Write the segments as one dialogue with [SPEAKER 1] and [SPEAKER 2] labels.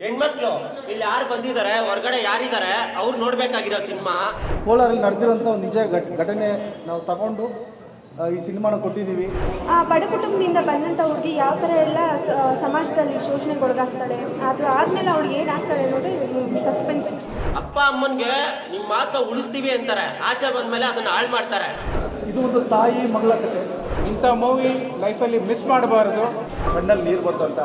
[SPEAKER 1] ಹೆಣ್ಮಕ್ಳು ಇಲ್ಲಿ ಯಾರು ಬಂದಿದ್ದಾರೆ ಹೊರಗಡೆ ಯಾರಿದ್ದಾರೆ ಅವ್ರು ನೋಡ್ಬೇಕಾಗಿರೋ ಸಿನಿಮಾ.
[SPEAKER 2] ಕೋಲಾರಲ್ಲಿ ನಡೆದಿರೋಂಥ ಒಂದು ನಿಜ ಘಟ್ ಘಟನೆ ನಾವು ತಗೊಂಡು ಆ, ಈ ಸಿನಿಮಾನ ಕೊಟ್ಟಿದ್ದೀವಿ.
[SPEAKER 3] ಆ ಬಡ ಕುಟುಂಬದಿಂದ ಬಂದಂಥ ಹುಡುಗಿ ಯಾವ ಥರ ಎಲ್ಲ ಸ- ಸಮಾಜದಲ್ಲಿ ಶೋಷಣೆಗೊಳಗಾಗ್ತಾಳೆ? ಅದು ಆದಮೇಲೆ ಅವಳಿಗೆ ಏನಾಗ್ತಾಳೆ ಅನ್ನೋದೇ ಸಸ್ಪೆನ್ಸ್
[SPEAKER 1] ಅಪ್ಪ ಅಮ್ಮನ್ಗೆ ನಿಮ್ಮ ಮಾತನ್ನ ಉಳಿಸ್ತೀವಿ ಅಂತಾರೆ. ಆಚೆ ಬಂದ್ಮೇಲೆ ಅದನ್ನ ಹಾಳು ಮಾಡ್ತಾರೆ.
[SPEAKER 2] ಇದು ಒಂದು ತಾಯಿ ಮಗಳ ಕತೆ.
[SPEAKER 4] ಇಂಥ ಮೂವಿ ಲೈಫಲ್ಲಿ ಮಿಸ್ ಮಾಡಬಾರದು.
[SPEAKER 2] ಕಣ್ಣಲ್ಲಿ ನೀರು ಬರ್ತಂತ.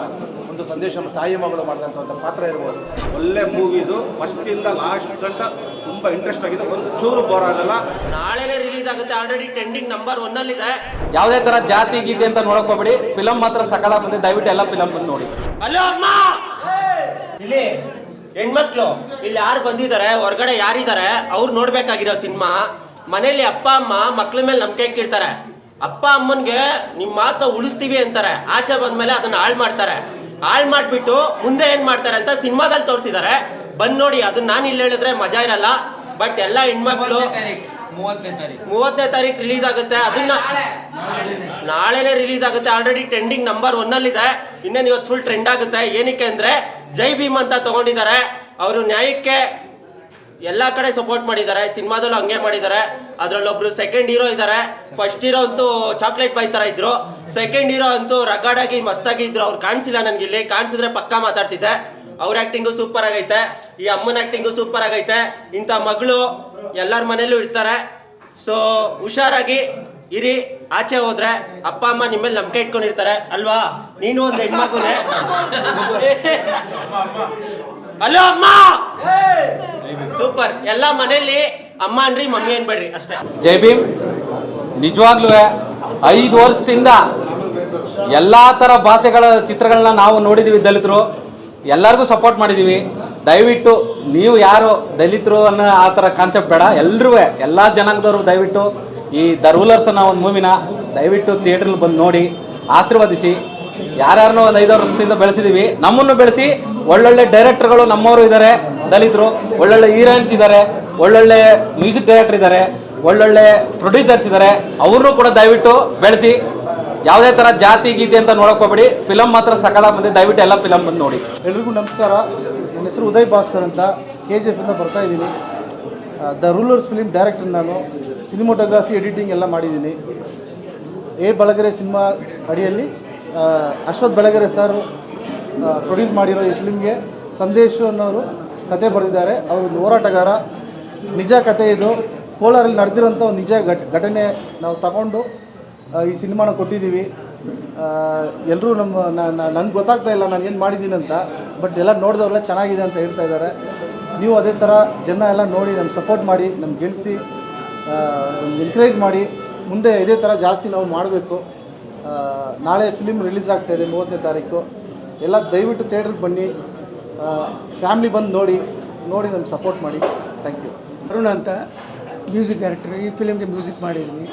[SPEAKER 2] ಒಂದು ಸಂದೇಶ ತಾಯಿ ಮಗಳು ಮಾಡಿದಂಥ ಒಂದು ಪಾತ್ರ ಇರ್ಬೋದು.
[SPEAKER 4] ಒಳ್ಳೆ ಮೂವಿ ಇದು. ಫಸ್ಟಿಂದ ಲಾಸ್ಟ್ ಗಂಟ ತುಂಬ ಇಂಟ್ರೆಸ್ಟ್ ಆಗಿದೆ. ಒಂದು ಚೂರು ಬೋರ್ ಆಗಲ್ಲ.
[SPEAKER 1] ನಾಳೆನೇ ರಿಲೀಸ್ ಆಗುತ್ತೆ. ಆಲ್ರೆಡಿ ಟ್ರೆಂಡಿಂಗ್ ನಂಬರ್ ಒನ್ ಅಲ್ಲಿ ಇದೆ
[SPEAKER 5] ಯಾವುದೇ ತರ ಜಾತಿ ಗೀತೆ ಅಂತ ನೋಡಕ್ ಹೋಗ್ಬೇಡಿ. ಫಿಲಮ್ ಮಾತ್ರ ಸಕಲ ಬಂದೆ ದಯವಿಟ್ಟು ಎಲ್ಲ ಫಿಲಮ್ ಬಂದು ನೋಡಿ.
[SPEAKER 1] ಹಲೋ ಅಮ್ಮ! ಇಲ್ಲಿ ಹೆಣ್ಮಕ್ಳು ಇಲ್ಲಿ ಯಾರು ಬಂದಿದ್ದಾರೆ? ಹೊರಗಡೆ ಯಾರಿದ್ದಾರೆ? ಅವ್ರು ನೋಡ್ಬೇಕಾಗಿರೋ ಸಿನಿಮಾ ಮನೇಲಿ ಅಪ್ಪ ಅಮ್ಮ ಮಕ್ಳ ಮೇಲೆ ನಂಬಿಕೆ ಇಟ್ಟಿರ್ತಾರೆ ಅಪ್ಪ ಅಮ್ಮನ್ಗೆ ನಿಮ್ಮ ಮಾತನ್ನ ಉಳಿಸ್ತೀವಿ ಅಂತಾರೆ. ಆಚೆ ಬಂದ್ಮೇಲೆ ಅದನ್ನ ಹಾಳು ಮಾಡ್ತಾರೆ. ಹಾಳು ಮಾಡಿಬಿಟ್ಟು ಮುಂದೆ ಏನು ಮಾಡ್ತಾರೆ ಅಂತ ಸಿನಿಮಾದಲ್ಲಿ ತೋರಿಸಿದ್ದಾರೆ. ಬಂದು ನೋಡಿ ಅದು ನಾನು ಇಲ್ಲಿ ಹೇಳಿದ್ರೆ ಮಜಾ ಇರಲ್ಲ. ಬಟ್ ಎಲ್ಲ ಹೆಣ್ಮಕ್ಳು ಮೂವತ್ತನೇ ತಾರೀಕು ರಿಲೀಸ್ ಆಗುತ್ತೆ. ಅದನ್ನ ನಾಳೆನೆ ರಿಲೀಸ್ ಆಗುತ್ತೆ. ಆಲ್ರೆಡಿ ಟ್ರೆಂಡಿಂಗ್ ನಂಬರ್ ಒನ್ ಅಲ್ಲಿ ಇದೆ ಇನ್ನೇನು ಇವತ್ತು ಫುಲ್ ಟ್ರೆಂಡ್ ಆಗುತ್ತೆ. ಏನಕ್ಕೆ ಅಂದ್ರೆ ಜೈ ಭೀಮ್ ಅಂತ ತಗೊಂಡಿದ್ದಾರೆ. ಅವರು ನ್ಯಾಯಕ್ಕೆ ಎಲ್ಲಾ ಕಡೆ ಸಪೋರ್ಟ್ ಮಾಡಿದ್ದಾರೆ, ಸಿನಿಮಾದಲ್ಲೂ ಹಂಗೆ ಮಾಡಿದ್ದಾರೆ. ಅದ್ರಲ್ಲೊಬ್ರು ಸೆಕೆಂಡ್ ಹೀರೋ ಇದ್ದಾರೆ. ಫಸ್ಟ್ ಹೀರೋ ಅಂತೂ ಚಾಕ್ಲೇಟ್ ಬೈ ತರ ಇದ್ರು. ಸೆಕೆಂಡ್ ಹೀರೋ ಅಂತೂ ರಗಡಾಗಿ ಮಸ್ತಾಗಿ ಇದ್ರು. ಅವ್ರು ಕಾಣಿಸಿಲ್ಲ ನನ್ಗೆ ಇಲ್ಲಿ. ಕಾಣಿಸಿದ್ರೆ ಪಕ್ಕಾ ಮಾತಾಡ್ತಿದ್ದೆ. ಅವ್ರ ಆಕ್ಟಿಂಗು ಸೂಪರ್ ಆಗೈತೆ. ಈ ಅಮ್ಮನ ಆಕ್ಟಿಂಗು ಸೂಪರ್ ಆಗೈತೆ. ಇಂಥ ಮಗಳು ಎಲ್ಲರ ಮನೇಲೂ ಇರ್ತಾರೆ. ಸೊ ಹುಷಾರಾಗಿ ಇರಿ. ಆಚೆ ಹೋದ್ರೆ ಅಪ್ಪ, ಅಮ್ಮ ನಿಮ್ಮ ಮೇಲೆ ನಂಬಿಕೆ ಇಟ್ಕೊಂಡಿರ್ತಾರೆ. ಅಲ್ವಾ? ನೀನು ಒಂದು ಹೆಣ್ಮಗುನೆ. ಹಲೋ ಅಮ್ಮ! ಸೂಪರ್. ಎಲ್ಲ ಮನೆಯಲ್ಲಿ ಅಮ್ಮ ಅನ್ರಿ ಮಮ್ಮಿ ಅನ್ಬೇಡ್ರಿ ಅಷ್ಟೇ.
[SPEAKER 5] ಜೈ ಭೀಮ್. ನಿಜವಾಗ್ಲೂ ಐದು ವರ್ಷದಿಂದ ಎಲ್ಲ ಥರ ಭಾಷೆಗಳ ಚಿತ್ರಗಳನ್ನ ನಾವು ನೋಡಿದ್ದೀವಿ ದಲಿತರು. ಎಲ್ಲರಿಗೂ ಸಪೋರ್ಟ್ ಮಾಡಿದ್ದೀವಿ ದಯವಿಟ್ಟು ನೀವು ಯಾರು ದಲಿತರು ಅನ್ನೋ ಆ ಥರ ಕಾನ್ಸೆಪ್ಟ್ ಬೇಡ. ಎಲ್ಲರೂ ಎಲ್ಲ ಜನಾಂಗದವರು ದಯವಿಟ್ಟು ಈ ದ ರೂಲರ್ಸ್ ಅನ್ನೋ ಒಂದು ಮೂವಿನ ದಯವಿಟ್ಟು ಥಿಯೇಟ್ರಲ್ಲಿ ಬಂದು ನೋಡಿ ಆಶೀರ್ವದಿಸಿ. ಯಾರ್ಯಾರನ್ನೋ ಒಂದು ಐದಾರು ವರ್ಷದಿಂದ ಬೆಳೆಸಿದೀವಿ. ನಮ್ಮನ್ನು ಬೆಳೆಸಿ ಒಳ್ಳೊಳ್ಳೆ ಡೈರೆಕ್ಟರ್ಗಳು ನಮ್ಮವರು ಇದ್ದಾರೆ, ದಲಿತರು, ಒಳ್ಳೊಳ್ಳೆ ಹೀರೋಯಿನ್ಸ್ ಇದ್ದಾರೆ, ಒಳ್ಳೊಳ್ಳೆ ಮ್ಯೂಸಿಕ್ ಡೈರೆಕ್ಟರ್ ಇದ್ದಾರೆ, ಒಳ್ಳೊಳ್ಳೆ ಪ್ರೊಡ್ಯೂಸರ್ಸ್ ಇದ್ದಾರೆ. ಅವ್ರನ್ನೂ ಕೂಡ ದಯವಿಟ್ಟು ಬೆಳೆಸಿ. ಯಾವುದೇ ಥರ ಜಾತಿ ಗೀತೆ ಅಂತ ನೋಡಕ್ ಹೋಗ್ಬೇಡಿ. ಫಿಲಮ್ ಮಾತ್ರ ಸಕಾಲ ಬಂದೆ ದಯವಿಟ್ಟು ಎಲ್ಲ ಫಿಲಮ್ ಬಂದು ನೋಡಿ.
[SPEAKER 2] ಎಲ್ರಿಗೂ ನಮಸ್ಕಾರ. ನನ್ನ ಹೆಸರು ಉದಯ್ ಭಾಸ್ಕರ್ ಅಂತ ಕೆ ಜಿ ಎಫಿಂದ ಬರ್ತಾ ಇದ್ದೀನಿ. ದ ರೂಲರ್ಸ್ ಫಿಲಿಮ್ ಡೈರೆಕ್ಟರ್ ನಾನು. ಸಿನಿಮೋಟೋಗ್ರಾಫಿ ಎಡಿಟಿಂಗ್ ಎಲ್ಲ ಮಾಡಿದ್ದೀನಿ. ಎ. ಬಳಗರೆ ಸಿನಿಮಾ ಅಡಿಯಲ್ಲಿ ಅಶ್ವಥ್ ಬೆಳಗೆರೆ ಸರ್ ಪ್ರೊಡ್ಯೂಸ್ ಮಾಡಿರೋ ಈ ಫಿಲ್ಮ್ಗೆ ಸಂದೇಶ್ ಅನ್ನೋರು ಕತೆ ಬರೆದಿದ್ದಾರೆ. ಅವರು ಒಂದು ಹೋರಾಟಗಾರ. ನಿಜ ಕತೆ ಇದು. ಕೋಲಾರಲ್ಲಿ ನಡೆದಿರೋಂಥ ಒಂದು ನಿಜ ಘಟ್, ಘಟನೆ ನಾವು ತಗೊಂಡು ಈ ಸಿನಿಮಾನ ಕೊಟ್ಟಿದ್ದೀವಿ. ಎಲ್ಲರೂ ನಮ್ಮ ನನಗೆ ಗೊತ್ತಾಗ್ತಾ ಇಲ್ಲ ನಾನು ಏನು ಮಾಡಿದ್ದೀನಿ ಅಂತ, ಬಟ್ ಎಲ್ಲ ನೋಡಿದವರೆಲ್ಲ ಚೆನ್ನಾಗಿದೆ ಅಂತ ಹೇಳ್ತಾ ಇದ್ದಾರೆ. ನೀವು ಅದೇ ಥರ ಜನ ಎಲ್ಲ ನೋಡಿ ನಮ್ಗೆ ಸಪೋರ್ಟ್ ಮಾಡಿ ನಮ್ಗೆ ಗೆಲ್ಲಿಸಿ ಎನ್ಕರೇಜ್ ಮಾಡಿ, ಮುಂದೆ ಇದೇ ಥರ ಜಾಸ್ತಿ ನಾವು ಮಾಡಬೇಕು. ನಾಳೆ ಫಿಲಿಮ್ ರಿಲೀಸ್ ಆಗ್ತಾ ಇದೆ ಮೂವತ್ತನೇ ತಾರೀಕು. ಎಲ್ಲ ದಯವಿಟ್ಟು ಥಿಯೇಟ್ರಿಗೆ ಬನ್ನಿ. ಫ್ಯಾಮ್ಲಿ ಬಂದು ನೋಡಿ ನೋಡಿ ನಮ್ಗೆ ಸಪೋರ್ಟ್ ಮಾಡಿ. ಥ್ಯಾಂಕ್ ಯು
[SPEAKER 6] ಅರುಣ್ ಅಂತ ಮ್ಯೂಸಿಕ್ ಡೈರೆಕ್ಟ್ರು ಈ ಫಿಲಿಮ್ಗೆ ಮ್ಯೂಸಿಕ್ ಮಾಡಿದ್ದೀನಿ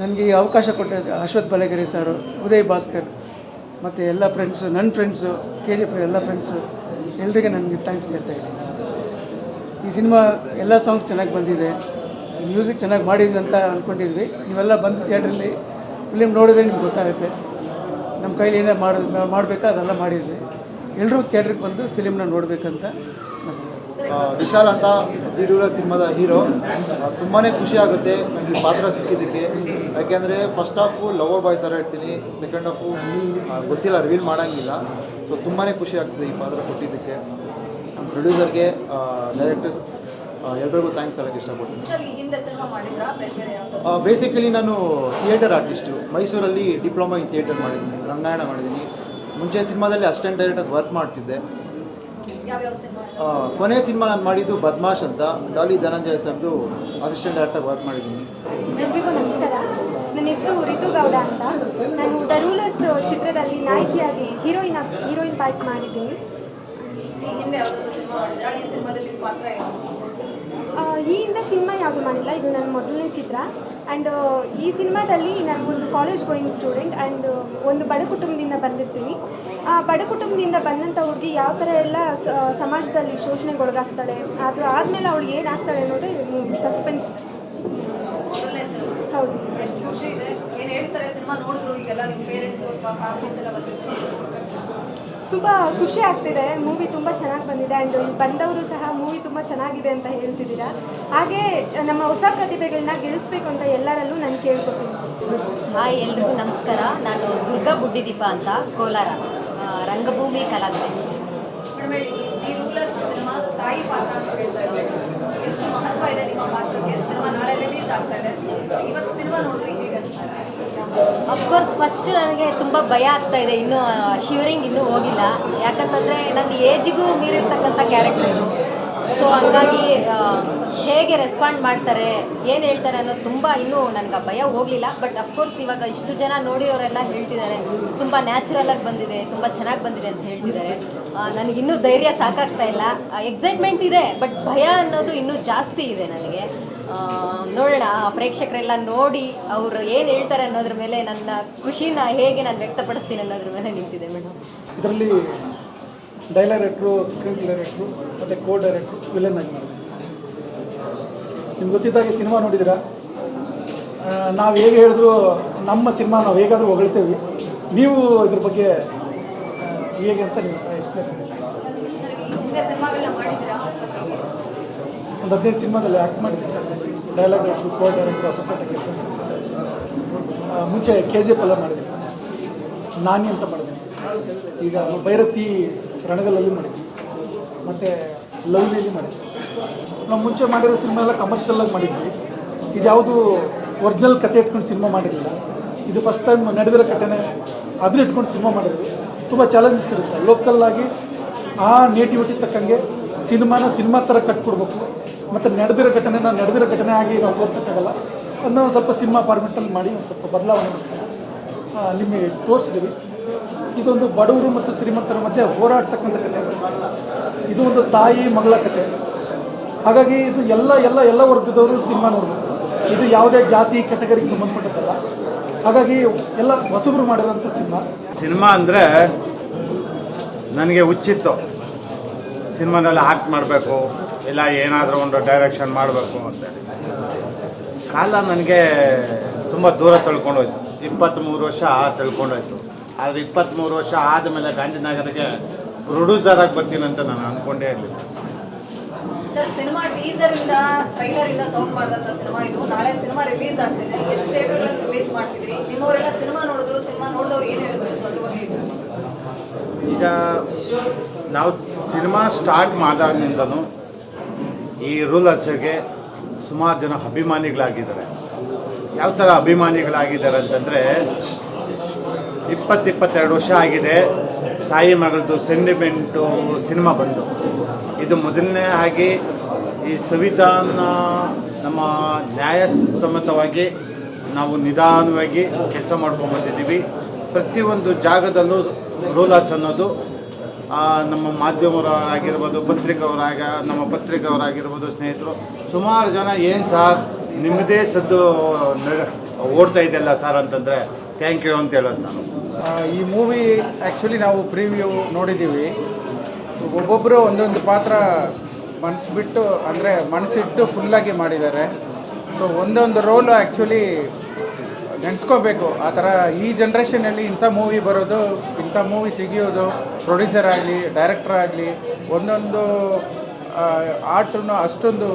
[SPEAKER 6] ನನಗೆ ಈ ಅವಕಾಶ ಕೊಟ್ಟ ಅಶ್ವಥ್ ಬಲಗೆರೆ ಸಾರು, ಉದಯ್ ಭಾಸ್ಕರ್, ಮತ್ತು ಎಲ್ಲ ಫ್ರೆಂಡ್ಸು ನನ್ನ ಫ್ರೆಂಡ್ಸು ಕೆ ಜಿ ಎಲ್ಲ ಫ್ರೆಂಡ್ಸು ಎಲ್ರಿಗೆ ನನಗೆ ಥ್ಯಾಂಕ್ಸ್ ಹೇಳ್ತಾ ಇದ್ದೀನಿ. ಈ ಸಿನಿಮಾ ಎಲ್ಲ ಸಾಂಗ್ಸ್ ಚೆನ್ನಾಗಿ ಬಂದಿದೆ. ಮ್ಯೂಸಿಕ್ ಚೆನ್ನಾಗಿ ಮಾಡಿದ್ವಿ ಅಂತ ಅಂದ್ಕೊಂಡಿದ್ವಿ ನೀವೆಲ್ಲ ಬಂದು ಥಿಯೇಟ್ರಲ್ಲಿ ಫಿಲಿಮ್ ನೋಡಿದ್ರೆ ನಿಮ್ಗೆ ಗೊತ್ತಾಗುತ್ತೆ. ನಮ್ಮ ಕೈಲಿ ಏನೇ ಮಾಡಿ, ಮಾಡಬೇಕಾ ಅದೆಲ್ಲ ಮಾಡಿದ್ವಿ. ಎಲ್ಲರೂ ಥಿಯೇಟ್ರಿಗೆ ಬಂದು ಫಿಲಿಮ್ನ ನೋಡಬೇಕಂತ
[SPEAKER 7] ವಿಶಾಲ್ ಅಂತ ದಿಡೂರ ಸಿನಿಮಾದ ಹೀರೋ. ತುಂಬಾ ಖುಷಿ ಆಗುತ್ತೆ. ನನಗೆ ಪಾತ್ರ ಸಿಕ್ಕಿದ್ದಕ್ಕೆ. ಯಾಕೆಂದರೆ ಫಸ್ಟ್ ಹಾಫು ಲವರ್ ಬಾಯ್ ಥರ ಇರ್ತೀನಿ. ಸೆಕೆಂಡ್ ಹಾಫು ಗೊತ್ತಿಲ್ಲ ರಿವೀಲ್ ಮಾಡೋಂಗಿಲ್ಲ. ಸೊ ತುಂಬಾ ಖುಷಿ ಆಗ್ತದೆ ಈ ಪಾತ್ರ ಕೊಟ್ಟಿದ್ದಕ್ಕೆ. ಪ್ರೊಡ್ಯೂಸರ್ಗೆ ಡೈರೆಕ್ಟರ್ಸ್ ಎಲ್ರಿಗೂ ಥ್ಯಾಂಕ್ಸ್ ಹೇಳೋಕ್ಕೆ ಇಷ್ಟಪಡ್ತೀನಿ
[SPEAKER 8] ಆಕ್ಚುಲಿ ಹಿಂದೆ ಸಿನಿಮಾ ಮಾಡಿದ್ರಾ? ಬೇರೆ ಬೇರೆ ಯಾವ್ದು?
[SPEAKER 7] ಬೇಸಿಕಲಿ ನಾನು ಥಿಯೇಟರ್ ಆರ್ಟಿಸ್ಟು ಮೈಸೂರಲ್ಲಿ ಡಿಪ್ಲೊಮಾ ಇನ್ ಥಿಯೇಟರ್ ಮಾಡಿದ್ದೀನಿ ರಂಗಾಯಣ ಮಾಡಿದ್ದೀನಿ. ಮುಂಚೆ ಸಿನಿಮಾದಲ್ಲಿ ಅಸಿಸ್ಟೆಂಟ್ ಡೈರೆಕ್ಟಾಗಿ ವರ್ಕ್ ಮಾಡ್ತಿದ್ದೆ.
[SPEAKER 8] ಯಾವ್ಯಾವ ಸಿನಿಮಾ
[SPEAKER 7] ಆ, ಕೊನೆ ಸಿನಿಮಾ ನಾನು ಮಾಡಿದ್ದು ಬದ್ಮಾಶ್ ಅಂತ ಡಾಲಿ ಧನಂಜಯ ಸರ್ದು ಅಸಿಸ್ಟೆಂಟ್ ಡೈರೆಕ್ಟಾಗಿ ವರ್ಕ್ ಮಾಡಿದ್ದೀನಿ.
[SPEAKER 3] ಎಲ್ರಿಗೂ ನಮಸ್ಕಾರ. ನನ್ನ ಹೆಸರು ರಿತು ಗೌಡ ಅಂತ. ನಾನು ದ ರೂಲರ್ಸ್ ಚಿತ್ರದಲ್ಲಿ ನಾಯಕಿಯಾಗಿ ಹೀರೋಯಿನ್ ಹೀರೋಯಿನ್ ಪಾರ್ಟ್ ಮಾಡಿದ್ದೀನಿ.
[SPEAKER 8] ಈ ಹಿಂದೆ ಯಾವ್ದಾದ್ರು ಸಿನಿಮಾ ಮಾಡಿದ್ರಾ? ಈ ಸಿನಿಮಾದಲ್ಲಿ ಪಾತ್ರ
[SPEAKER 3] ಈ ಹಿಂದೆ ಸಿನಿಮಾ ಯಾವುದು ಮಾಡಿಲ್ಲ? ಇದು ನನ್ನ ಮೊದಲನೇ ಚಿತ್ರ. ಆ್ಯಂಡ್ ಈ ಸಿನಿಮಾದಲ್ಲಿ ನಾನು ಒಂದು ಕಾಲೇಜ್ ಗೋಯಿಂಗ್ ಸ್ಟೂಡೆಂಟ್ ಆ್ಯಂಡ್ ಒಂದು ಬಡ ಕುಟುಂಬದಿಂದ ಬಂದಿರ್ತೀನಿ. ಆ ಬಡ ಕುಟುಂಬದಿಂದ ಬಂದಂಥ ಹುಡುಗಿ ಯಾವ ಥರ ಎಲ್ಲ ಸಮಾಜದಲ್ಲಿ ಶೋಷಣೆಗೊಳಗಾಗ್ತಾಳೆ ಅದು ಆದಮೇಲೆ ಅವಳು ಏನಾಗ್ತಾಳೆ ಅನ್ನೋದೇ ಸಸ್ಪೆನ್ಸ್
[SPEAKER 8] ಮೊದಲನೇ ಸಿನಿಮಾ.
[SPEAKER 3] ಹೌದು. ತುಂಬ ಖುಷಿ ಆಗ್ತಿದೆ. ಮೂವಿ ತುಂಬ ಚೆನ್ನಾಗಿ ಬಂದಿದೆ ಆ್ಯಂಡ್ ಇಲ್ಲಿ ಬಂದವರು ಸಹ ಮೂವಿ ತುಂಬ ಚೆನ್ನಾಗಿದೆ ಅಂತ ಹೇಳ್ತಿದ್ದೀರಾ. ಹಾಗೆ ನಮ್ಮ ಹೊಸ ಪ್ರತಿಭೆಗಳನ್ನ ಗೆಲ್ಲಿಸ್ಬೇಕು ಅಂತ ಎಲ್ಲರಲ್ಲೂ ನಾನು ಕೇಳ್ಕೊತೀನಿ.
[SPEAKER 9] ಹಾಯ್ ಎಲ್ರಿಗೂ ನಮಸ್ಕಾರ. ನಾನು ದುರ್ಗಾ ಬುಡ್ಡಿದೀಪ ಅಂತ ಕೋಲಾರ ರಂಗಭೂಮಿ ಕಲಾವಿದೆ.
[SPEAKER 8] ತಾಯಿ ಪಾತ್ರ ಅಂತ ಹೇಳ್ತಾ ಇದ್ದಾರೆ. ಎಷ್ಟು ಮಹತ್ವ ಇದೆ ನಿಮ್ಮ ನಾಳೆ
[SPEAKER 9] ಅಫ್ಕೋರ್ಸ್ ಫಸ್ಟ್ ನನಗೆ ತುಂಬ ಭಯ ಆಗ್ತಾ ಇದೆ. ಇನ್ನೂ ಶಿವರಿಂಗ್ ಇನ್ನೂ ಹೋಗಿಲ್ಲ. ಯಾಕಂತಂದರೆ ನನ್ನ ಏಜಿಗೂ ಮೀರಿರ್ತಕ್ಕಂಥ ಕ್ಯಾರೆಕ್ಟರ್ ಇದು. ಸೊ ಹಂಗಾಗಿ ಹೇಗೆ ರೆಸ್ಪಾಂಡ್ ಮಾಡ್ತಾರೆ, ಏನು ಹೇಳ್ತಾರೆ ಅನ್ನೋದು ತುಂಬ ಇನ್ನೂ ನನಗೆ ಭಯ ಹೋಗಲಿಲ್ಲ. ಬಟ್ ಅಫ್ಕೋರ್ಸ್ ಇವಾಗ ಇಷ್ಟು ಜನ ನೋಡಿರೋರೆಲ್ಲ ಹೇಳ್ತಿದ್ದಾರೆ. ತುಂಬ ನ್ಯಾಚುರಲಾಗಿ ಬಂದಿದೆ, ತುಂಬ ಚೆನ್ನಾಗಿ ಬಂದಿದೆ ಅಂತ ಹೇಳ್ತಿದ್ದಾರೆ. ನನಗಿನ್ನೂ ಧೈರ್ಯ ಸಾಕಾಗ್ತಾ ಇಲ್ಲ. ಎಕ್ಸೈಟ್ಮೆಂಟ್ ಇದೆ ಬಟ್ ಭಯ ಅನ್ನೋದು ಇನ್ನೂ ಜಾಸ್ತಿ ಇದೆ ನನಗೆ. ನೋಡೋಣ. ಪ್ರೇಕ್ಷಕರೆಲ್ಲ ನೋಡಿ ಅವರು ಏನು ಹೇಳ್ತಾರೆ ಅನ್ನೋದ್ರ ಮೇಲೆ ನನ್ನ ಖುಷಿನ ಹೇಗೆ ನಾನು ವ್ಯಕ್ತಪಡಿಸ್ತೀನಿ ಅನ್ನೋದ್ರ ಮೇಲೆ ನಿಂತಿದೆ ಮೇಡಮ್.
[SPEAKER 10] ಇದರಲ್ಲಿ ಡೈಲರೆಟ್ರು ಸ್ಕ್ರೀನ್ ಡೈರೆಕ್ಟ್ರು ಮತ್ತು ಕೋ ಡೈರೆಕ್ಟ್ರು ವಿಲನ್ ಆಗಿ ನಿಮ್ಗೆ ಗೊತ್ತಿದ್ದಾಗೆ ಸಿನಿಮಾ ನೋಡಿದ್ದೀರಾ? ನಾವು ಹೇಗೆ ಹೇಳಿದ್ರು ನಮ್ಮ ಸಿನಿಮಾ ನಾವು ಹೇಗಾದರೂ ಹೊಗಳ್ತೇವೆ. ನೀವು ಇದ್ರ ಬಗ್ಗೆ ಹೇಗೆ ಅಂತ ನೀವು ಎಕ್ಸ್ಪ್ಲೇನ್ ಮಾಡಿ
[SPEAKER 8] ಸರ್ ಈ ಹಿಂದೆ ಸಿನಿಮಾಗಳನ್ನ ಮಾಡಿದ್ದೀರಾ
[SPEAKER 10] ಒಂದು ಹದಿನೈದು ಸಿನಿಮಾದಲ್ಲಿ ಆ್ಯಕ್ಟ್ ಮಾಡಿದ್ದೆ ಡೈಲಾಗ್ ಡೈರೆಕ್ಟ್ರು ಕೋ ಡೈರೆಕ್ಟ್ರು ಅಸೋಸಿಯೇಟ್ ಕೆಲಸ ಮುಂಚೆ ಕೆ ಜಿ ಎಫ್ ಎಲ್ಲ ಮಾಡಿದ್ದೀನಿ ನಾನಿ ಅಂತ ಮಾಡಿದೆ. ಈಗ ಭೈರತಿ ರಣಗಲಲ್ಲಿ ಮಾಡಿದ್ವಿ ಮತ್ತು ಲವ್ಲಿಯಲ್ಲಿ ಮಾಡಿದ್ವಿ ನಾವು ಮುಂಚೆ ಮಾಡಿರೋ ಸಿನಿಮಾ ಎಲ್ಲ ಕಮರ್ಷಿಯಲಾಗಿ ಮಾಡಿದ್ವಿ. ಇದ್ಯಾವುದು ಒರಿಜಿನಲ್ ಕತೆ ಇಟ್ಕೊಂಡು ಸಿನಿಮಾ ಮಾಡಿರಲಿಲ್ಲ. ಇದು ಫಸ್ಟ್ ಟೈಮ್ ನಡೆದಿರೋ ಕಥೆನೇ ಅದನ್ನ ಇಟ್ಕೊಂಡು ಸಿನಿಮಾ ಮಾಡಿದ್ವಿ. ತುಂಬ ಚಾಲೆಂಜಸ್ ಇರುತ್ತೆ. ಲೋಕಲ್ಲಾಗಿ ಆ ನೇಟಿವಿಟಿ ತಕ್ಕಂಗೆ ಸಿನಿಮಾನ ಸಿನಿಮಾ ಥರ ಕಟ್ಕೊಡ್ಬೇಕು. ಮತ್ತು ನಡೆದಿರೋ ಘಟನೆನ ನಡೆದಿರೋ ಘಟನೆ ಆಗಿ ನಾವು ತೋರ್ಸೋಕ್ಕಾಗಲ್ಲ. ಅದನ್ನ ಒಂದು ಸ್ವಲ್ಪ ಸಿನಿಮಾ ಫಾರ್ಮೆಟಲ್ಲಿ ಮಾಡಿ, ಒಂದು ಸ್ವಲ್ಪ ಬದಲಾವಣೆ ನಿಮಗೆ ತೋರಿಸಿದ್ದೀವಿ ಇದೊಂದು ಬಡವರು ಮತ್ತು ಶ್ರೀಮಂತರ ಮಧ್ಯೆ ಹೋರಾಡ್ತಕ್ಕಂಥ ಕತೆ. ಇದು ಒಂದು ತಾಯಿ, ಮಗಳ ಕತೆ. ಹಾಗಾಗಿ ಇದು ಎಲ್ಲ ಎಲ್ಲ ಎಲ್ಲ ವರ್ಗದವರು ಸಿನಿಮಾ ನೋಡಬೇಕು. ಇದು ಯಾವುದೇ ಜಾತಿ ಕೆಟಗರಿಗೆ ಸಂಬಂಧಪಟ್ಟದ್ದಲ್ಲ. ಹಾಗಾಗಿ ಎಲ್ಲ ಹೊಸಬ್ರು ಮಾಡಿರೋಂಥ ಸಿನಿಮಾ
[SPEAKER 11] ಸಿನಿಮಾ ಅಂದರೆ ನನಗೆ ಹುಚ್ಚಿತ್ತು ಸಿನಿಮಾದಲ್ಲಿ ಆ್ಯಕ್ಟ್ ಮಾಡಬೇಕು. ಇಲ್ಲ ಏನಾದರೂ ಒಂದು ಡೈರೆಕ್ಷನ್ ಮಾಡಬೇಕು ಅಂತ. ಕಾಲ ನನಗೆ ತುಂಬ ದೂರ ತಳ್ಕೊಂಡೋಯ್ತು. ಇಪ್ಪತ್ತ್ಮೂರು ವರ್ಷ ತಳ್ಕೊಂಡೋಯ್ತು. ಆದರೆ ಇಪ್ಪತ್ತ್ಮೂರು ವರ್ಷ ಆದಮೇಲೆ ಪ್ರೊಡ್ಯೂಸರ್ ಆಗಿ ಬರ್ತೀನಿ ಅಂತ ನಾನು ಅಂದ್ಕೊಂಡೇ ಇರಲಿಲ್ಲ. ಈಗ ನಾವು ಸಿನಿಮಾ ಸ್ಟಾರ್ಟ್ ಮಾಡಿದಾಗಿಂದನೂ ಈ ರೂಲರ್ಸ್ಗೆ ಸುಮಾರು ಜನ ಅಭಿಮಾನಿಗಳಾಗಿದ್ದಾರೆ. ಯಾವ ಥರ ಅಭಿಮಾನಿಗಳಾಗಿದ್ದಾರೆ ಅಂತಂದರೆ ಇಪ್ಪತ್ತಿಪ್ಪತ್ತೆರಡು ವರ್ಷ ಆಗಿದೆ, ತಾಯಿ ಮಗಳದ್ದು ಸೆಂಟಿಮೆಂಟು ಸಿನಿಮಾ ಬಂದು. ಇದು ಮೊದಲನೇ ಆಗಿ ಈ ಸಂವಿಧಾನ ನಮ್ಮ ನ್ಯಾಯಸಮ್ಮತವಾಗಿ ನಾವು ನಿಧಾನವಾಗಿ ಕೆಲಸ ಮಾಡ್ಕೊಂಡು ಬಂದಿದ್ದೀವಿ. ಪ್ರತಿಯೊಂದು ಜಾಗದಲ್ಲೂ ರೂಲರ್ಸ್ ಅನ್ನೋದು ನಮ್ಮ ಮಾಧ್ಯಮವರಾಗಿರ್ಬೋದು ಪತ್ರಿಕೆಯವರಾಗ ನಮ್ಮ ಪತ್ರಿಕೆಯವರಾಗಿರ್ಬೋದು ಸ್ನೇಹಿತರು, ಸುಮಾರು ಜನ ಏನು ಸರ್ ನಿಮ್ಮದೇ ಸದ್ದು ಓಡ್ತಾ ಇದೆಯಲ್ಲ ಸರ್ ಅಂತಂದರೆ ಥ್ಯಾಂಕ್ ಯು ಅಂತ ಹೇಳೋದು ನಾನು.
[SPEAKER 12] ಈ ಮೂವಿ ಆ್ಯಕ್ಚುಲಿ ನಾವು ಪ್ರಿವ್ಯೂ ನೋಡಿದ್ದೀವಿ. ಒಬ್ಬೊಬ್ಬರು ಒಂದೊಂದು ಪಾತ್ರ ಮನಸ್ಸು ಬಿಟ್ಟು ಅಂದರೆ ಮನಸ್ಸಿಟ್ಟು ಫುಲ್ಲಾಗಿ ಮಾಡಿದ್ದಾರೆ. ಸೊ ಒಂದೊಂದು ರೋಲು ಆ್ಯಕ್ಚುಲಿ ನೆನೆಸ್ಕೋಬೇಕು. ಆ ಥರ ಈ ಜನ್ರೇಷನಲ್ಲಿ ಇಂಥ ಮೂವಿ ಬರೋದು, ಇಂಥ ಮೂವಿ ತೆಗಿಯೋದು ಪ್ರೊಡ್ಯೂಸರ್ ಆಗಲಿ ಡೈರೆಕ್ಟರ್ ಆಗಲಿ, ಒಂದೊಂದು ಆರ್ಟನ್ನು ಅಷ್ಟೊಂದು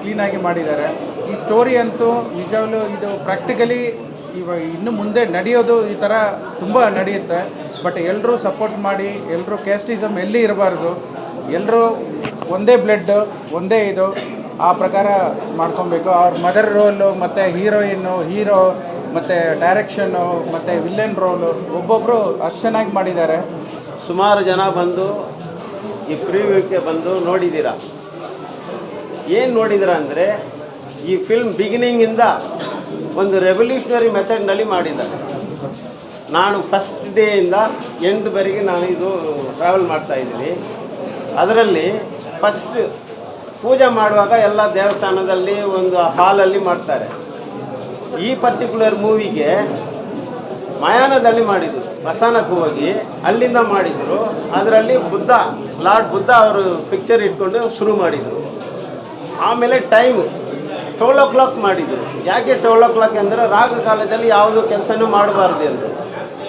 [SPEAKER 12] ಕ್ಲೀನಾಗಿ ಮಾಡಿದ್ದಾರೆ. ಈ ಸ್ಟೋರಿ ಅಂತೂ ನಿಜವಾಗ್ಲೂ ಇದು ಪ್ರಾಕ್ಟಿಕಲಿ ಇವಾಗ ಇನ್ನು ಮುಂದೆ ನಡೆಯೋದು ಈ ಥರ ತುಂಬ ನಡೆಯುತ್ತೆ. ಬಟ್ ಎಲ್ಲರೂ ಸಪೋರ್ಟ್ ಮಾಡಿ ಎಲ್ಲರೂ ಕ್ಯಾಸ್ಟಿಸಮ್ ಎಲ್ಲಿ ಇರಬಾರ್ದು ಎಲ್ಲರೂ ಒಂದೇ ಬ್ಲಡ್ ಒಂದೇ ಇದು ಆ ಪ್ರಕಾರ ಮಾಡ್ಕೊಬೇಕು. ಅವ್ರ ಮದರ್ ರೋಲು ಮತ್ತು ಹೀರೋಯಿನ್ನು ಹೀರೋ ಮತ್ತು ಡೈರೆಕ್ಷನ್ನು ಮತ್ತು ವಿಲ್ಲನ್ ರೋಲು ಒಬ್ಬೊಬ್ಬರು ಅಷ್ಟು ಚೆನ್ನಾಗಿ ಮಾಡಿದ್ದಾರೆ.
[SPEAKER 13] ಸುಮಾರು ಜನ ಬಂದು ಈ ಪ್ರಿವ್ಯೂಕ್ಕೆ ಬಂದು ನೋಡಿದ್ದೀರ ಏನು ನೋಡಿದಿರ ಅಂದರೆ ಈ ಫಿಲ್ಮ್ ಬಿಗಿನಿಂಗಿಂದ ಒಂದು ರೆವಲ್ಯೂಷನರಿ ಮೆಥಡ್ನಲ್ಲಿ ಮಾಡಿದ್ದಾರೆ. ನಾನು ಫಸ್ಟ್ ಡೇಯಿಂದ ಬರಿಗೆ ನಾನು ಇದು ಟ್ರಾವೆಲ್ ಮಾಡ್ತಾ ಇದ್ದೀನಿ. ಅದರಲ್ಲಿ ಫಸ್ಟ್ ಪೂಜೆ ಮಾಡುವಾಗ ಎಲ್ಲ ದೇವಸ್ಥಾನದಲ್ಲಿ ಒಂದು ಹಾಲಲ್ಲಿ ಮಾಡ್ತಾರೆ. ಈ ಪರ್ಟಿಕ್ಯುಲರ್ ಮೂವಿಗೆ ಮಯಾನದಲ್ಲಿ ಮಾಡಿದರು. ಬಸಾನಕ್ಕೆ ಹೋಗಿ ಅಲ್ಲಿಂದ ಮಾಡಿದರು. ಅದರಲ್ಲಿ ಬುದ್ಧ, ಲಾರ್ಡ್ ಬುದ್ಧ ಅವರು ಪಿಕ್ಚರ್ ಇಟ್ಕೊಂಡು ಶುರು ಮಾಡಿದರು. ಆಮೇಲೆ ಟೈಮ್ ಟ್ವೆಲ್ ಓ ಕ್ಲಾಕ್ ಮಾಡಿದರು. ಯಾಕೆ ಟ್ವೆಲ್ ಓ ಕ್ಲಾಕ್ ಅಂದರೆ ರಾಗ ಕಾಲದಲ್ಲಿ ಯಾವುದು ಕೆಲಸನೂ ಮಾಡಬಾರ್ದು ಎಂದು.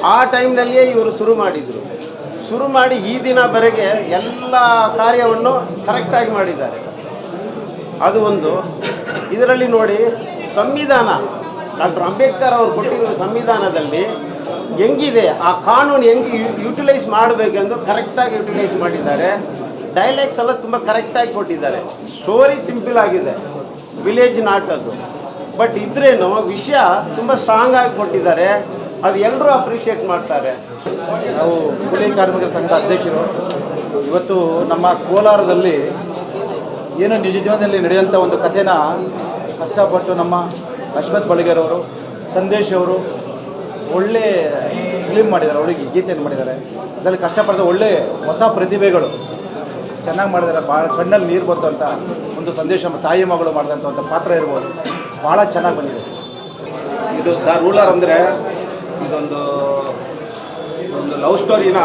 [SPEAKER 13] ಆ ಟೈಮ್ನಲ್ಲಿಯೇ ಇವರು ಶುರು ಮಾಡಿದರು. ಶುರು ಮಾಡಿ ಈ ದಿನವರೆಗೆ ಎಲ್ಲ ಕಾರ್ಯವನ್ನು ಕರೆಕ್ಟಾಗಿ ಮಾಡಿದ್ದಾರೆ. ಅದು ಒಂದು. ಇದರಲ್ಲಿ ನೋಡಿ ಸಂವಿಧಾನ. ಡಾಕ್ಟರ್ ಅಂಬೇಡ್ಕರ್ ಅವರು ಕೊಟ್ಟಿರೋ ಸಂವಿಧಾನದಲ್ಲಿ ಹೆಂಗಿದೆ? ಆ ಕಾನೂನು ಹೆಂಗೆ ಯುಟಿಲೈಸ್ ಮಾಡಬೇಕೆಂದು ಕರೆಕ್ಟಾಗಿ ಯುಟಿಲೈಸ್ ಮಾಡಿದ್ದಾರೆ. ಡೈಲಾಗ್ಸ್ ಎಲ್ಲ ತುಂಬ ಕರೆಕ್ಟಾಗಿ ಕೊಟ್ಟಿದ್ದಾರೆ. ಸ್ಟೋರಿ ಸಿಂಪಲ್ ಆಗಿದೆ. ವಿಲೇಜ್ ನಾಟ್ ಅದು. ಬಟ್ ಇದ್ರೇನು ವಿಷಯ ತುಂಬ ಸ್ಟ್ರಾಂಗ್ ಆಗಿ ಕೊಟ್ಟಿದ್ದಾರೆ. ಅದು ಎಲ್ಲರೂ ಅಪ್ರಿಷಿಯೇಟ್ ಮಾಡ್ತಾರೆ.
[SPEAKER 2] ನಾವು ಕೂಲಿ ಕಾರ್ಮಿಕರ ಸಂಘದ ಅಧ್ಯಕ್ಷರು, ಇವತ್ತು ನಮ್ಮ ಕೋಲಾರದಲ್ಲಿ ಏನು ನಿಜ ಜೀವನದಲ್ಲಿ ನಡೆಯುವಂಥ ಒಂದು ಕಥೆನ ಕಷ್ಟಪಟ್ಟು ನಮ್ಮ ಅಶ್ವಥ್ ಬಳಿಗರವರು ಸಂದೇಶ್ ಅವರು ಒಳ್ಳೆ ಫಿಲಿಮ್ ಮಾಡಿದ್ದಾರೆ, ಅವಳಿಗೆ ಗೀತೆಯನ್ನು ಮಾಡಿದ್ದಾರೆ. ಅದರಲ್ಲಿ ಕಷ್ಟಪಡಿದ ಒಳ್ಳೆ ಹೊಸ ಪ್ರತಿಭೆಗಳು. ಚೆನ್ನಾಗಿ ಮಾಡಿದ್ದಾರೆ ಭಾಳ ಕಣ್ಣಲ್ಲಿ ನೀರು ಬರ್ತಂಥ ಒಂದು ಸಂದೇಶ ತಾಯಿ ಮಗಳು ಮಾಡಿದಂಥ ಒಂದು ಪಾತ್ರ ಇರ್ಬೋದು. ಭಾಳ ಚೆನ್ನಾಗಿ ಬಂದಿದೆ.
[SPEAKER 4] ಇದು ದ ರೂಲರ್ ಅಂದರೆ ಇದೊಂದು, ಒಂದು ಲವ್ ಸ್ಟೋರಿನ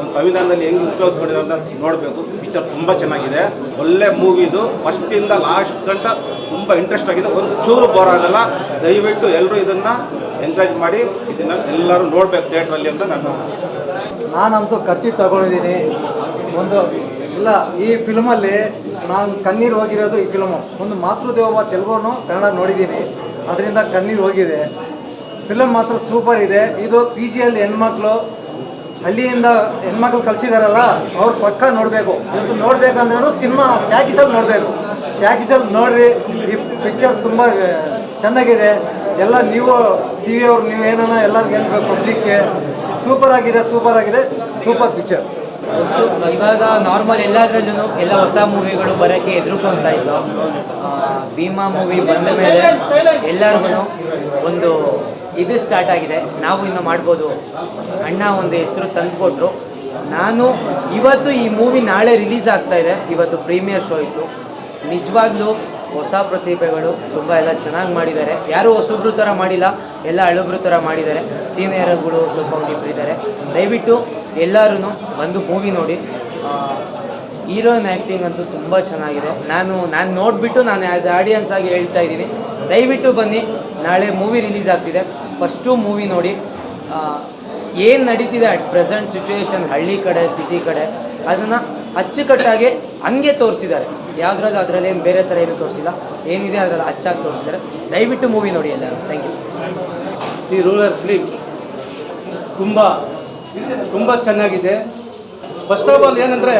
[SPEAKER 4] ಒಂದು ಸಂವಿಧಾನದಲ್ಲಿ ಹೆಂಗೆ ಉಪಯೋಗಿಸ್ಕೊಂಡಿದೆ ಅಂತ ನೋಡಬೇಕು. ಪಿಕ್ಚರ್ ತುಂಬ ಚೆನ್ನಾಗಿದೆ. ಒಳ್ಳೆ ಮೂವಿ ಇದು. ಫಸ್ಟಿಂದ ಲಾಸ್ಟ್ ಗಂಟ ತುಂಬ ಇಂಟ್ರೆಸ್ಟ್ ಆಗಿದೆ. ಒಂದು ಚೂರು ಬೋರ್ ಆಗಲ್ಲ. ದಯವಿಟ್ಟು ಎಲ್ಲರೂ ಇದನ್ನು ಎಂಕರೇಜ್ ಮಾಡಿ, ಇದನ್ನು ಎಲ್ಲರೂ ನೋಡಬೇಕು ಥಿಯೇಟ್ರಲ್ಲಿ ಅಂತ ನಾನು
[SPEAKER 14] ನಾನಂತೂ ಖರ್ಚು ತಗೊಂಡಿದ್ದೀನಿ. ಒಂದು, ಇಲ್ಲ, ಈ ಫಿಲ್ಮಲ್ಲಿ ನಾನು ಕಣ್ಣೀರು ಹೋಗಿರೋದು ಈ ಫಿಲ್ಮು ಒಂದು ಮಾತೃದೇವ ತೆಲುಗುನು ಕನ್ನಡ ನೋಡಿದ್ದೀನಿ. ಅದರಿಂದ ಕಣ್ಣೀರು ಹೋಗಿದೆ. ಫಿಲಮ್ ಮಾತ್ರ ಸೂಪರ್ ಇದೆ. ಇದು ಪಿ ಜಿಯಲ್ಲಿ ಹೆಣ್ಮಕ್ಳು ಹಳ್ಳಿಯಿಂದ ಹೆಣ್ಮಕ್ಳು ಕಲಿಸಿದಾರಲ್ಲ ಅವ್ರು ಪಕ್ಕ ನೋಡಬೇಕು. ಇವತ್ತು ನೋಡಬೇಕಂದ್ರೂ ಸಿನಿಮಾ ಪ್ಯಾಕೀಸಲ್ಲಿ ನೋಡಬೇಕು. ಟ್ಯಾಕಿಸಲ್ಲಿ ನೋಡ್ರಿ, ಈ ಪಿಕ್ಚರ್ ತುಂಬ ಚೆನ್ನಾಗಿದೆ. ಎಲ್ಲ ನೀವು ಟಿ ವಿಯವ್ರು ನೀವು ಏನನ್ನ ಎಲ್ಲರಿಗೂ ಹೇಳ್ಬೇಕು ಪಬ್ಲಿಕ್ಗೆ ಸೂಪರ್ ಆಗಿದೆ ಸೂಪರ್ ಆಗಿದೆ. ಸೂಪರ್ ಪಿಕ್ಚರ್
[SPEAKER 15] ಇವಾಗ ನಾರ್ಮಲ್ ಎಲ್ಲದರಲ್ಲೂ ಎಲ್ಲ ಹೊಸ ಮೂವಿಗಳು ಬರೋಕ್ಕೆ ಎದುರುಕೊಂತ ಇತ್ತು ಭೀಮಾ ಮೂವಿ ಬಂದ ಮೇಲೆ ಎಲ್ಲರಿಗೂ ಒಂದು ಇದು ಸ್ಟಾರ್ಟ್ ಆಗಿದೆ. ನಾವು ಇನ್ನು ಮಾಡ್ಬೋದು. ಅಣ್ಣ ಒಂದು ಹೆಸರು ತಂದುಕೊಟ್ರು. ನಾನು ಇವತ್ತು ಈ ಮೂವಿ ನಾಳೆ ರಿಲೀಸ್ ಆಗ್ತಾ ಇದೆ. ಇವತ್ತು ಪ್ರೀಮಿಯರ್ ಶೋ ಇತ್ತು. ನಿಜವಾಗ್ಲೂ ಹೊಸ ಪ್ರತಿಭೆಗಳು ತುಂಬ ಎಲ್ಲ ಚೆನ್ನಾಗಿ ಮಾಡಿದ್ದಾರೆ. ಯಾರೂ ಹೊಸಬ್ರು ಥರ ಮಾಡಿಲ್ಲ, ಎಲ್ಲ ಹಳಬ್ರು ಥರ ಮಾಡಿದ್ದಾರೆ. ಸೀನಿಯರ್ಗಳು ಸ್ವಲ್ಪ ಇದ್ದಾರೆ. ದಯವಿಟ್ಟು ಎಲ್ಲರೂ ಬಂದು ಮೂವಿ ನೋಡಿ. ಹೀರೋಯಿನ್ ಆ್ಯಕ್ಟಿಂಗ್ ಅಂತೂ ತುಂಬ ಚೆನ್ನಾಗಿದೆ. ನಾನು ನಾನು ನೋಡಿಬಿಟ್ಟು ನಾನು ಆ್ಯಸ್ ಆಡಿಯನ್ಸ್ ಆಗಿ ಹೇಳ್ತಾ ಇದ್ದೀನಿ. ದಯವಿಟ್ಟು ಬನ್ನಿ, ನಾಳೆ ಮೂವಿ ರಿಲೀಸ್ ಆಗ್ತಿದೆ. ಫಸ್ಟು ಮೂವಿ ನೋಡಿ. ಏನು ನಡೀತಿದೆ ಅಟ್ ಪ್ರೆಸೆಂಟ್ ಸಿಚುವೇಶನ್ ಹಳ್ಳಿ ಕಡೆ ಸಿಟಿ ಕಡೆ, ಅದನ್ನು ಅಚ್ಚುಕಟ್ಟಾಗಿ ಹಂಗೆ ತೋರಿಸಿದ್ದಾರೆ. ಯಾವುದ್ರಲ್ಲಿ ಅದರಲ್ಲಿ ಏನು ಬೇರೆ ಥರ ಏನು ತೋರಿಸಿಲ್ಲ. ಏನಿದೆ ಅದರಲ್ಲಿ ಅಚ್ಚಾಗಿ ತೋರಿಸಿದ್ದಾರೆ ದಯವಿಟ್ಟು ಮೂವಿ ನೋಡಿ ಎಲ್ಲರೂ. ಥ್ಯಾಂಕ್ ಯು
[SPEAKER 6] ಈ ರೂರಲ್ ಫಿಲಿಮ್ ತುಂಬ ತುಂಬ ಚೆನ್ನಾಗಿದೆ. ಫಸ್ಟ್ ಆಫ್ ಆಲ್ ಏನಂದರೆ,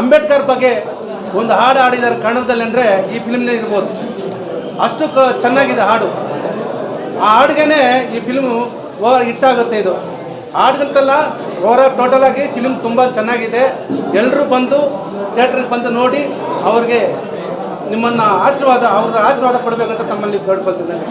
[SPEAKER 6] ಅಂಬೇಡ್ಕರ್ ಬಗ್ಗೆ ಒಂದು ಹಾಡು ಹಾಡಿದ್ದಾರೆ ಕನ್ನಡದಲ್ಲಿ ಅಂದರೆ ಈ ಫಿಲ್ಮ್ನೇ ಇರ್ಬೋದು. ಅಷ್ಟು ಕ ಚೆನ್ನಾಗಿದೆ ಹಾಡು. ಆ ಹಾಡಿಗೆ ಈ ಫಿಲ್ಮು ಓವರ್ ಹಿಟ್ಟಾಗುತ್ತೆ ಇದು. ಹಾಡ್ಗಂತಲ್ಲ ಓವರ್ ಟೋಟಲ್ ಆಗಿ ಫಿಲ್ಮ್ ತುಂಬ ಚೆನ್ನಾಗಿದೆ. ಎಲ್ಲರೂ ಬಂದು ಥಿಯೇಟ್ರಿಗೆ ಬಂದು ನೋಡಿ ಅವ್ರಿಗೆ ನಿಮ್ಮನ್ನು ಆಶೀರ್ವಾದ, ಅವ್ರದ್ದು ಆಶೀರ್ವಾದ ಕೊಡಬೇಕಂತ ತಮ್ಮಲ್ಲಿ ಬೇಡ್ಕೊಳ್ತಿದ್ದೇನೆ.